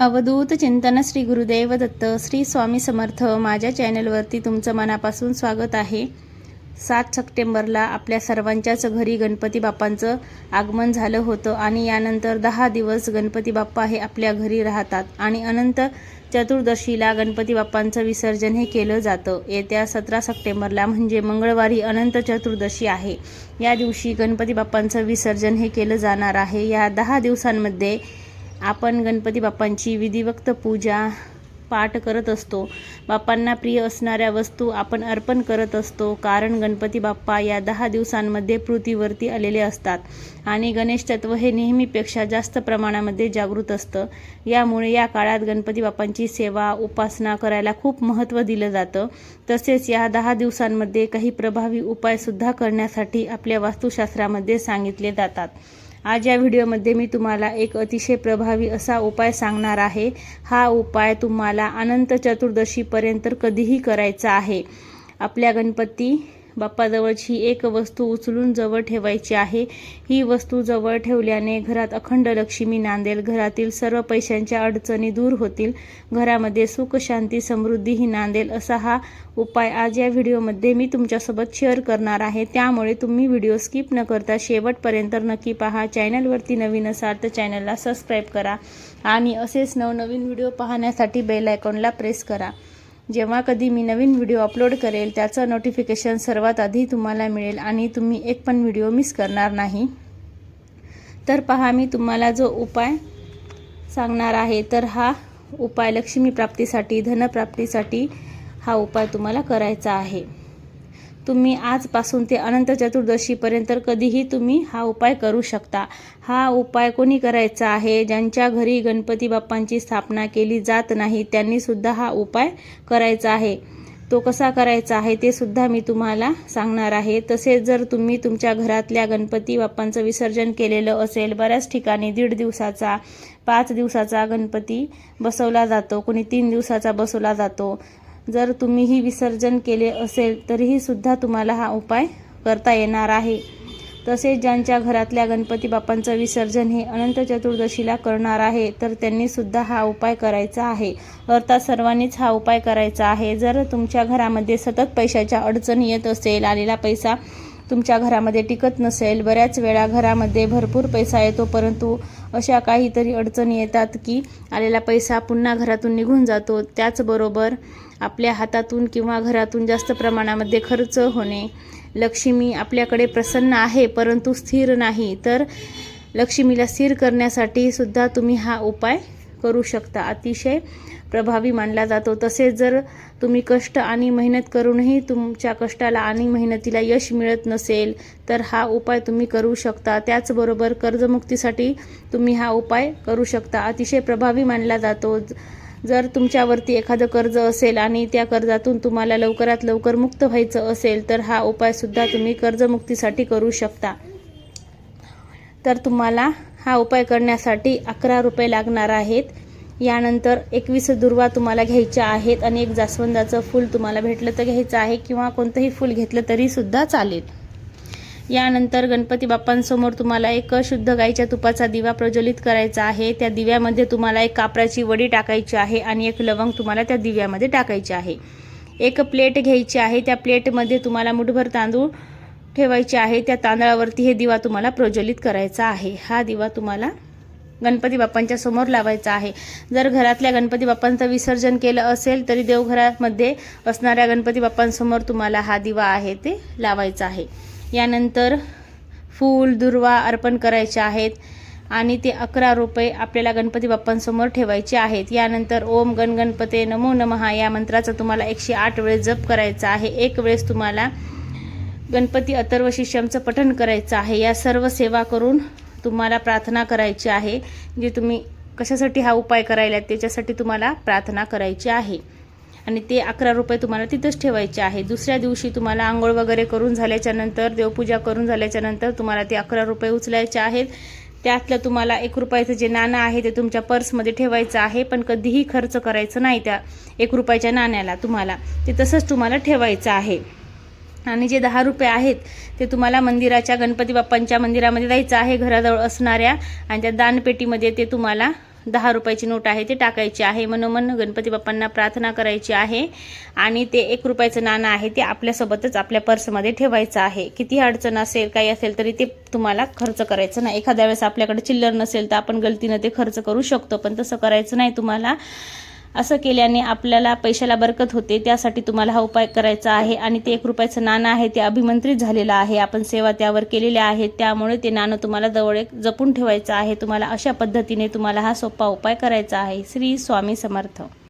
अवधूत चिंतन श्री गुरुदेव दत्त श्री स्वामी समर्थ माझ्या चॅनलवरती तुमचं मनापासून स्वागत आहे. सात सप्टेंबरला आपल्या सर्वांच्याच घरी गणपती बाप्पांचं आगमन झालं होतं आणि यानंतर दहा दिवस गणपती बाप्पा हे आपल्या घरी राहतात आणि अनंत चतुर्दशीला गणपती बाप्पांचं विसर्जन हे केलं जातं. येत्या सतरा सप्टेंबरला म्हणजे मंगळवारी अनंत चतुर्दशी आहे. या दिवशी गणपती बाप्पांचं विसर्जन हे केलं जाणार आहे. या दहा दिवसांमध्ये आपण गणपती बाप्पांची विधिवक्त पूजा पाठ करत असतो. बाप्पांना प्रिय असणाऱ्या वस्तू आपण अर्पण करत असतो. कारण गणपती बाप्पा या दहा दिवसांमध्ये पृथ्वीवरती आलेले असतात. आणि गणेश तत्व हे नेहमीपेक्षा जास्त प्रमाणामध्ये जागृत असतं. यामुळे या काळात गणपती बाप्पांची सेवा उपासना करायला खूप महत्त्व दिलं जातं. तसेच या दहा दिवसांमध्ये काही प्रभावी उपायसुद्धा करण्यासाठी आपल्या वास्तुशास्त्रामध्ये सांगितले जातात. आज या व्हिडिओमध्ये मी तुम्हाला एक अतिशय प्रभावी असा उपाय सांगणार आहे. हा उपाय तुम्हाला अनंत चतुर्दशीपर्यंत कधीही करायचा आहे. आपल्या गणपती बाप्पाजवळची एक वस्तू उचलून जवळ ठेवायची आहे. ही वस्तू जवळ ठेवल्याने घरात अखंड लक्ष्मी नांदेल. घरातील सर्व पैशांच्या अडचणी दूर होतील. घरामध्ये सुख शांती समृद्धीही नांदेल असा हा उपाय आज या व्हिडिओमध्ये मी तुमच्यासोबत शेअर करणार आहे. त्यामुळे तुम्ही व्हिडिओ स्किप न करता शेवटपर्यंत नक्की पहा. चॅनलवरती नवीन असाल तर चॅनलला सबस्क्राईब करा आणि असेच नवनवीन व्हिडिओ पाहण्यासाठी बेल आयकॉनला प्रेस करा. जेव्हा कधी मी नवीन व्हिडिओ अपलोड करेल त्याचं नोटिफिकेशन सर्वात आधी तुम्हाला मिळेल आणि तुम्ही एक पण व्हिडिओ मिस करणार नाही. तर पहा मी तुम्हाला जो उपाय सांगणार आहे तर हा उपाय लक्ष्मी प्राप्तीसाठी धनप्राप्तीसाठी हा उपाय तुम्हाला करायचा आहे. तुम्ही आजपासून ते अनंत चतुर्दशीपर्यंत कधीही तुम्ही हा उपाय करू शकता. हा उपाय कोणी करायचा आहे? ज्यांच्या घरी गणपती बाप्पांची स्थापना केली जात नाही त्यांनीसुद्धा हा उपाय करायचा आहे. तो कसा करायचा आहे ते सुद्धा मी तुम्हाला सांगणार आहे. तसेच जर तुम्ही तुमच्या घरातल्या गणपती बाप्पांचं विसर्जन केलेलं असेल बऱ्याच ठिकाणी दीड दिवसाचा पाच दिवसाचा गणपती बसवला जातो कोणी तीन दिवसाचा बसवला जातो. जर तुम्हीही विसर्जन केले असेल तरीही सुद्धा तुम्हाला हा उपाय करता येणार आहे. तसेच ज्यांच्या घरातल्या गणपती बाप्पांचं विसर्जन हे अनंत चतुर्दशीला करणार आहे तर त्यांनी सुद्धा हा उपाय करायचा आहे. अर्थात सर्वांनीच हा उपाय करायचा आहे. जर तुमच्या घरामध्ये सतत पैशाच्या अडचणी येत असेल आलेला पैसा तुमच्या घरामध्ये टिकत नसेल बऱ्याच वेळा घरामध्ये भरपूर पैसा येतो परंतु अशा काहीतरी अडचणी येतात की आलेला पैसा पुन्हा घरातून निघून जातो. त्याचबरोबर आपल्या हातातून किंवा घरातून जास्त प्रमाणामध्ये खर्च होणे. लक्ष्मी आपल्याकडे प्रसन्न आहे परंतु स्थिर नाही. तर लक्ष्मीला स्थिर करण्यासाठी सुद्धा तुम्ही हा उपाय करू शकता. अतिशय प्रभावी मानला जातो. तसेच जर तुम्ही कष्ट आणि मेहनत करूनही तुमच्या कष्टाला आणि मेहनतीला यश मिळत नसेल तर हा उपाय तुम्ही करू शकता. त्याचबरोबर कर्जमुक्तीसाठी तुम्ही हा उपाय करू शकता. अतिशय प्रभावी मानला जातो. जर तुमच्यावरती एखादं कर्ज असेल आणि त्या कर्जातून तुम्हाला लवकरात लवकर मुक्त व्हायचं असेल तर हा उपायसुद्धा तुम्ही कर्जमुक्तीसाठी करू शकता. तर तुम्हाला हा उपाय करण्यासाठी अकरा रुपये लागणार आहेत. यानंतर एकवीस दुर्वा तुम्हाला घ्यायच्या आहेत आणि एक जास्वंदाचं फूल तुम्हाला भेटलं तर घ्यायचं आहे किंवा कोणतंही फूल घेतलं तरीसुद्धा चालेल. यानंतर गणपती बाप्पांसमोर तुम्हाला एक शुद्ध गाईच्या तुपाचा दिवा प्रज्वलित करायचा आहे. त्या दिव्यामध्ये तुम्हाला एक कापराची वडी टाकायची आहे आणि एक लवंग तुम्हाला त्या दिव्यामध्ये टाकायची आहे. एक प्लेट घ्यायची आहे. त्या प्लेटमध्ये तुम्हाला मुठभर तांदूळ ठेवायची आहे त्या तांदळावरती हे दिवा तुम्हाला प्रज्वलित करायचा आहे. हा दिवा तुम्हाला गणपती बाप्पांच्या समोर लावायचा आहे. जर घरातल्या गणपती बाप्पांचं विसर्जन केलं असेल तरी देवघरामध्ये असणाऱ्या गणपती बाप्पांसमोर तुम्हाला हा दिवा आहे ते लावायचा आहे. यानंतर फूल दुर्वा अर्पण करायचे आहेत आणि ते अकरा रुपये आपल्याला गणपती बाप्पांसमोर ठेवायचे आहेत. यानंतर ओम गणगणपते नमो नमहा या मंत्राचा तुम्हाला एकशे आठ वेळेस जप करायचा आहे. एक वेळेस तुम्हाला गणपती अथर्व शिष्यमचं पठण करायचं आहे. या सर्व सेवा करून तुम्हाला प्रार्थना करायची आहे. जे तुम्ही कशासाठी हा उपाय करायला त्याच्यासाठी तुम्हाला प्रार्थना करायची आहे. आणि ते अकरा रुपये तुम्हाला तिथंच ठेवायचे आहे. दुसऱ्या दिवशी तुम्हाला आंघोळ वगैरे करून झाल्याच्यानंतर देवपूजा करून झाल्याच्यानंतर तुम्हाला ते अकरा रुपये उचलायचे आहेत. त्यातलं तुम्हाला एक रुपयाचं जे नाणं आहे ते तुमच्या पर्समध्ये ठेवायचं आहे पण कधीही खर्च करायचं नाही त्या एक रुपयाच्या नाण्याला तुम्हाला. ते तसंच तुम्हाला ठेवायचं आहे. आणि जे दहा रुपये आहेत ते तुम्हाला मंदिराच्या गणपती बाप्पांच्या मंदिरामध्ये द्यायचं आहे घराजवळ असणाऱ्या. आणि त्या दानपेटीमध्ये ते तुम्हाला दहा रुपयाची नोट आहे ते टाकायची आहे. मनोमन गणपती बाप्पांना प्रार्थना करायची आहे. आणि ते एक रुपयाचं नाणं आहे ते आपल्यासोबतच आपल्या पर्समध्ये ठेवायचं आहे. किती अडचण असेल काही असेल तरी ते तुम्हाला खर्च करायचं नाही. एखाद्या वेळेस आपल्याकडे चिल्लर नसेल तर आपण गलतीनं ते खर्च करू शकतो पण तसं करायचं नाही तुम्हाला. असं केल्याने आपल्याला पैशाला बरकत होते त्यासाठी तुम्हाला हा उपाय करायचा आहे आणि ते एक रुपयाचं नाणं आहे ते अभिमंत्रित झालेलं आहे. आपण सेवा त्यावर केलेल्या आहेत त्यामुळे ते नाणं तुम्हाला जवळ एक जपून ठेवायचं आहे. तुम्हाला अशा पद्धतीने तुम्हाला हा सोपा उपाय करायचा आहे. श्री स्वामी समर्थ.